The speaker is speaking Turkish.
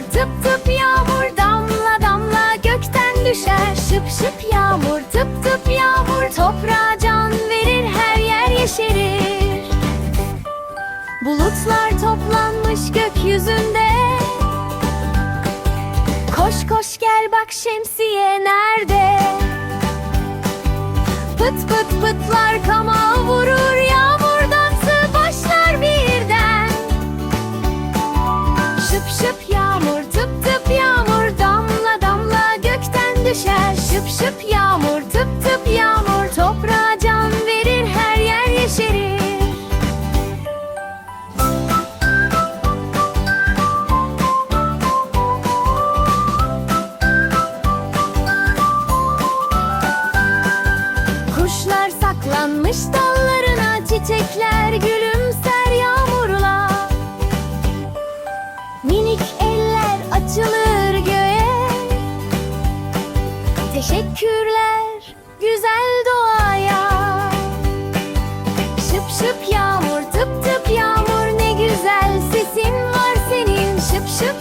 yağmur tıp tıp yağmur damla damla gökten düşer. Şıp şıp yağmur tıp tıp yağmur toprağa can verir her yer yeşerir. Bulutlar toplanmış gökyüzünde. Koş koş gel bak şemsiye nerede? Pıt pıt pıtlar kama vurur yağmur dansı birden. Şıp şıp yağmur Şıp şıp yağmur tıp tıp yağmur Toprağa can verir her yer yeşerir. Kuşlar saklanmış dallarına Çiçekler gülür Teşekkürler güzel doğaya. Şıp şıp yağmur tıp tıp yağmur ne güzel sesin var senin. Şıp şıp